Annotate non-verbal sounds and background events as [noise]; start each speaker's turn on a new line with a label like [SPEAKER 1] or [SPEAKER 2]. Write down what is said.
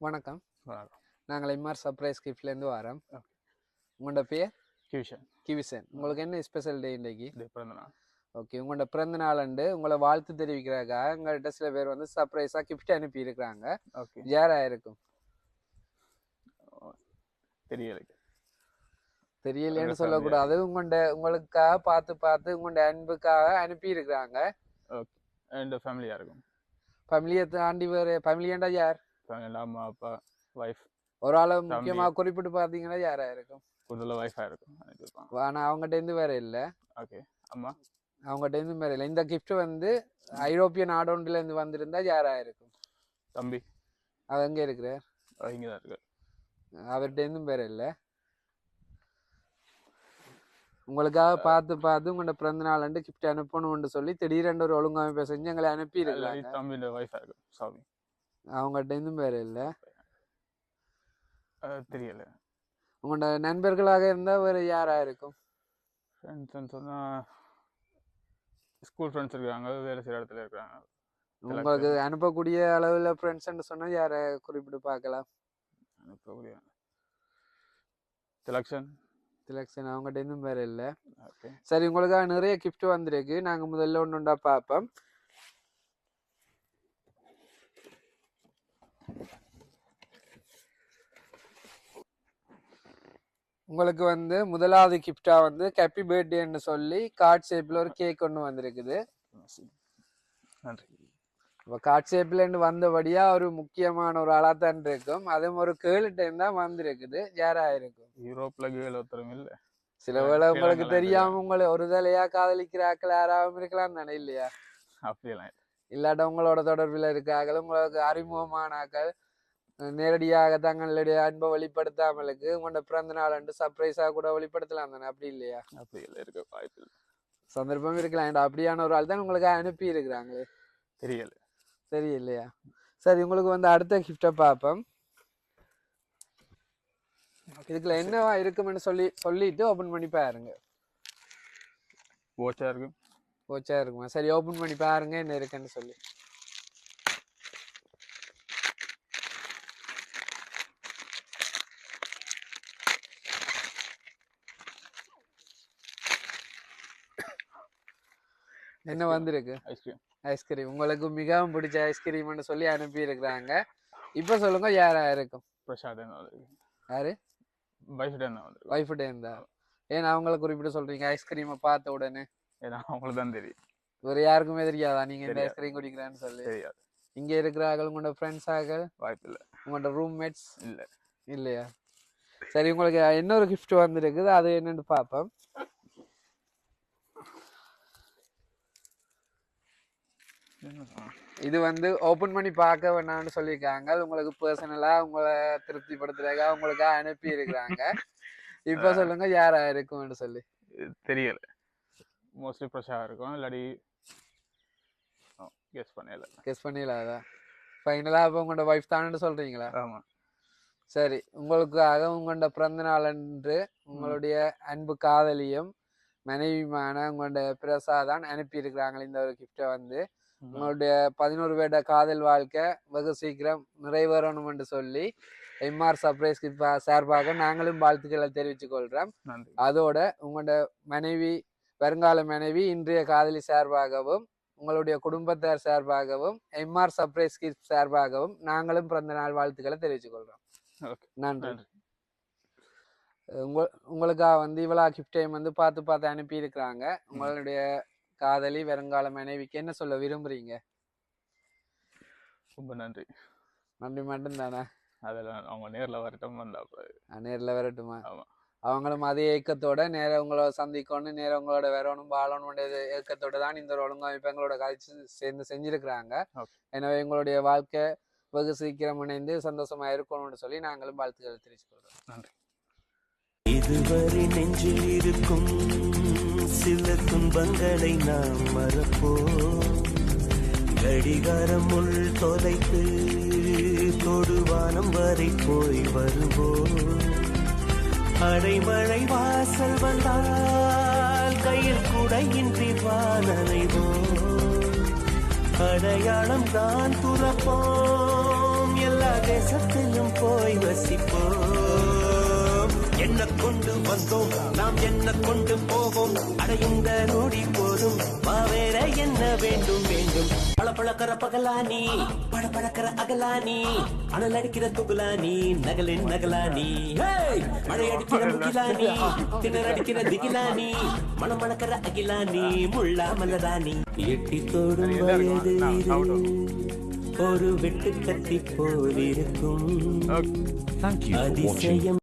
[SPEAKER 1] வணக்கம்.
[SPEAKER 2] வணக்கம்.
[SPEAKER 1] நாங்கள் எம்ஆர் சர்ப்ரைஸ் கிஃப்ட்லேருந்து வரோம். உங்களோட பேர்?
[SPEAKER 2] கியூஷன்
[SPEAKER 1] கிவிசன் உங்களுக்கு என்ன ஸ்பெஷல் டே இன்னைக்கு
[SPEAKER 2] இது பிறந்த நாள்.
[SPEAKER 1] ஓகே உங்களோட பிறந்த நாளண்டு உங்களை வாழ்த்து தெரிவிக்கிறதுக்காக எங்கள்கிட்ட சில பேர் வந்து சர்ப்ரைஸாக கிஃப்ட் அனுப்பி இருக்கிறாங்க
[SPEAKER 2] ஓகே.
[SPEAKER 1] யாராக இருக்கும்
[SPEAKER 2] தெரியல.
[SPEAKER 1] தெரியலைன்னு சொல்லக்கூடாது. உங்கள்ட உங்களுக்காக பார்த்து பார்த்து உங்களோட அன்புக்காக அனுப்பி இருக்கிறாங்க
[SPEAKER 2] என் ஃபேமிலியாக இருக்கும்
[SPEAKER 1] ஃபேமிலியை தாண்டி வேறு ஃபேமிலியாண்டா யார்?
[SPEAKER 2] ஃபேமிலியில் அம்மா அப்பா ஒய்ஃப்
[SPEAKER 1] ஒரு ஆளை முக்கியமாக குறிப்பிட்டு பார்த்தீங்கன்னா யாராக இருக்கும்?
[SPEAKER 2] கூடுதலாக ஒய்ஃபாக இருக்கும்.
[SPEAKER 1] ஆனால் அவங்ககிட்டேருந்து வேற இல்லை.
[SPEAKER 2] ஓகே அம்மா?
[SPEAKER 1] அவங்ககிட்டேருந்து வேற இல்லை. இந்த gift வந்து ஐரோப்பிய நாடொன்றிலேருந்து வந்திருந்தா யாராக இருக்கும்?
[SPEAKER 2] தம்பி.
[SPEAKER 1] அவர் எங்கே இருக்கிறார்?
[SPEAKER 2] இங்கே தான் இருக்கு
[SPEAKER 1] அவர்கிட்டேருந்தும் வேற இல்லை. உங்களுக்காக பார்த்து பார்த்து உங்களோட பிறந்த நாள் கிஃப்ட் அனுப்பணும்னு சொல்லி திடீரென்று ஒரு ஒழுங்கமைப்பை செஞ்சு எங்களை அனுப்பி
[SPEAKER 2] இல்லாட்டி
[SPEAKER 1] இருக்காங்க
[SPEAKER 2] தம்பியோட ஒய்ஃபாக இருக்கும். சாமி.
[SPEAKER 1] அவங்ககிட்டேருந்தும் வேற இல்லை.
[SPEAKER 2] தெரியல.
[SPEAKER 1] உங்களோட நண்பர்களாக இருந்தால் வேற யாரா இருக்கும்?
[SPEAKER 2] ஃப்ரெண்ட்ஸ்ன்னு சொன்னால் ஸ்கூல் ஃப்ரெண்ட்ஸ் இருக்காங்க வேறு சில இடத்துல இருக்கிறாங்க
[SPEAKER 1] உங்களுக்கு அனுப்பக்கூடிய அளவில் ஃப்ரெண்ட்ஸ்ன்னு சொன்னால் யாரை குறிப்பிட்டு பார்க்கலாம்?
[SPEAKER 2] அனுப்பக்கூடிய. செலக்ஷன்
[SPEAKER 1] திலக்ஷன் அவங்ககிட்டேருந்தும் வேற இல்லை.
[SPEAKER 2] ஓகே
[SPEAKER 1] சரி உங்களுக்காக நிறைய gift வந்திருக்கு. நாங்கள் முதல்ல ஒன்று ஒன்றா பார்ப்போம். உங்களுக்கு வந்து முதலாவது கிஃப்டா வந்து ஹாப்பி பர்த்டேன்னு சொல்லி கார்ட் ஷேப்ல ஒரு கேக் ஒன்று வந்திருக்குது. இப்போ கார்ட் ஷேப்லேருந்து வந்தபடியா ஒரு முக்கியமான ஒரு ஆளாத்தான் இருக்கும். அதுவும் ஒரு கேர்ள் டைம் தான் வந்திருக்குது. யாரா இருக்கும்
[SPEAKER 2] யூரோப்பில் கேள் ஒருத்தரும் இல்லை.
[SPEAKER 1] சில வேளை உங்களுக்கு தெரியாம உங்களை ஒரு தலையா காதலிக்கிற ஆக்கள் யாராவும் இருக்கலாம் தானே இல்லையா
[SPEAKER 2] அப்படியெல்லாம்
[SPEAKER 1] இல்லாட்ட உங்களோட தொடர்பில் இருக்கார்கள் உங்களுக்கு அறிமுகமான ஆக்கள் அஹ் நேரடியாக தங்களுடைய அன்பை வெளிப்படுத்தாமலுக்கு உங்களோட பிறந்த நாள் அன்று சர்ப்ரைஸாக கூட வெளிப்படுத்தலாம் தானே அப்படி இல்லையா?
[SPEAKER 2] அப்படி இல்லை இருக்க வாய்ப்பு
[SPEAKER 1] சந்தர்ப்பம் இருக்கலாம். அப்படியான ஒரு ஆள் தான் உங்களுக்கு அனுப்பி இருக்கிறாங்களே?
[SPEAKER 2] தெரியல.
[SPEAKER 1] சரி இல்லையா சரி உங்களுக்கு வந்து அடுத்த கிஃப்டை பார்ப்போம். இதுக்குள்ள என்னவா இருக்கும்னு சொல்லி சொல்லிட்டு ஓபன் பண்ணி பாருங்க.
[SPEAKER 2] வாட்சாக இருக்கும்.
[SPEAKER 1] ஓச்சா இருக்குமா? சரி ஓபன் பண்ணி பாருங்க என்ன இருக்குன்னு சொல்லி. என்ன வந்திருக்கு?
[SPEAKER 2] ஐஸ்கிரீம்
[SPEAKER 1] ஐஸ்கிரீம் உங்களுக்கு மிகவும் பிடிச்ச ஐஸ்கிரீம்னு சொல்லி அனுப்பி இருக்கிறாங்க இப்ப சொல்லுங்க யாரா இருக்கும்?
[SPEAKER 2] பிரசாத்
[SPEAKER 1] யாரு?
[SPEAKER 2] பைஃபிட் என்ன வந்திருக்கு?
[SPEAKER 1] ஒய்ஃபுட்டே இருந்தா. ஏன் அவங்கள குறிப்பிட்டு சொல்றீங்க ஐஸ்கிரீமை பார்த்த உடனே?
[SPEAKER 2] ஏன்னா அவங்களுக்கு தான் தெரியும்.
[SPEAKER 1] வேற யாருக்குமே தெரியாதா? நீங்க இந்த. ஐஸ்கிரீம் குடிக்கிறேன்னு சொல்லி.
[SPEAKER 2] தெரியாது.
[SPEAKER 1] இங்க இருக்கிறார்கள் உங்களோட ஃப்ரெண்ட்ஸ் ஆக
[SPEAKER 2] வாய்ப்பு இல்லை
[SPEAKER 1] உங்களோட ரூம்மேட்ஸ்
[SPEAKER 2] இல்லை.
[SPEAKER 1] இல்லையா? சரி உங்களுக்கு இன்னொரு gift வந்திருக்குது. அது என்னன்னு பார்ப்போம். இது வந்து ஓபன் பண்ணி பார்க்க வேணாம்னு சொல்லியிருக்காங்க. உங்களுக்கு பர்சனலா உங்களை திருப்திப்படுத்துறதுக்காக உங்களுக்கு அனுப்பி இருக்கிறாங்க [laughs] இப்ப சொல்லுங்க யாரா இருக்கும்னு சொல்லி.
[SPEAKER 2] தெரியல. மோஸ்ட்லி ஃப்ரெஷ்ஷாக இருக்கும். இல்லாட்டி கெஸ் பண்ணல.
[SPEAKER 1] கெஸ் பண்ணிடலாதா ஃபைனலா அப்ப உங்களோட ஒய்ஃப் தானு சொல்றீங்களா?
[SPEAKER 2] ஆமாம்
[SPEAKER 1] சரி உங்களுக்காக உங்களோட பிறந்த நாள் அன்று உங்களுடைய அன்பு காதலியும் மனைவியுமான உங்களோட பிரசாதான் அனுப்பி இருக்கிறாங்க இந்த ஒரு கிஃப்டை வந்து. உங்களுடைய பதினோரு வருட காதல் வாழ்க்கை வெகு சீக்கிரம் நிறைவேறணும் என்று சொல்லி எம்ஆர் சர்ப்ரைஸ் சார்பாக நாங்களும் வாழ்த்துக்களை தெரிவித்துக் கொள்றோம். அதோட உங்களோட மனைவி வருங்கால மனைவி இன்றைய காதலி சார்பாகவும் உங்களுடைய குடும்பத்தார் சார்பாகவும் எம்ஆர் சர்ப்ரைஸ் கிஃப்ட் சார்பாகவும் நாங்களும் பிறந்த நாள் வாழ்த்துக்களை தெரிவித்துக் கொள்றோம்
[SPEAKER 2] ஓகே.
[SPEAKER 1] நன்றி. உங்க உங்களுக்காக வந்து இவ்வளோ கிஃப்டையும் வந்து பார்த்து பார்த்து அனுப்பி இருக்கிறாங்க உங்களுடைய காதலி வருங்கால மனைவிக்கு என்ன சொல்ல விரும்புறீங்க?
[SPEAKER 2] ரொம்ப நன்றி.
[SPEAKER 1] நன்றி மட்டும்தானே?
[SPEAKER 2] அதெல்லாம் அவங்க நேரில் வரட்டும் வந்தா
[SPEAKER 1] நேரில் வரட்டுமா?
[SPEAKER 2] ஆமா.
[SPEAKER 1] அவங்களும் அதே ஏக்கத்தோட நேரம் உங்களோட சந்திக்கணும் நேரம் உங்களோட வரணும் வாழணும் ஏக்கத்தோட தான் இந்த ஒரு ஒழுங்கமைப்பு எங்களோட கழிச்சு சேர்ந்து செஞ்சிருக்கிறாங்க. எனவே உங்களுடைய வாழ்க்கை வெகு சீக்கிரம் இணைந்து சந்தோஷமா இருக்கணும்னு சொல்லி நாங்களும் வாழ்த்துக்களை தெரிவிச்சுக்கொள்றோம்
[SPEAKER 2] நன்றி.
[SPEAKER 3] இதுவரை நெஞ்சில் இருக்கும் சில துன்பங்களை நாம் மறப்போம். கடிகாரம் உள் தொலைத்து தொடுவானம் வரை போய் வருவோம். அடைமழை வாசல் வந்தால் கையில் குடையின்றி வானலைவோம் அடையாளம் தான் துறப்போம் எல்லா தேசத்திலும் போய் வசிப்போம். என்ன கொண்டு வந்தோம்? நாம் என்ன கொண்டு போவோம்? அடையுந்த நொடி போதும். வேற என்ன வேண்டும் வேண்டும். பள பழக்கிற பகலானி பட பழக்கிற அகலானி அனல் அடிக்கிற துகுலானி நகலின் நகலானி! மழை அடிக்கிற முகிலானி திணற அடிக்கிற திகிலானி மனம் மணக்கிற அகிலானி முள்ளா மலராணி எட்டி தோடும் வயது ஒரு வெட்டு கத்தி போல் இருக்கும்
[SPEAKER 2] okay
[SPEAKER 4] Thank you for watching.
[SPEAKER 3] அதிசயம்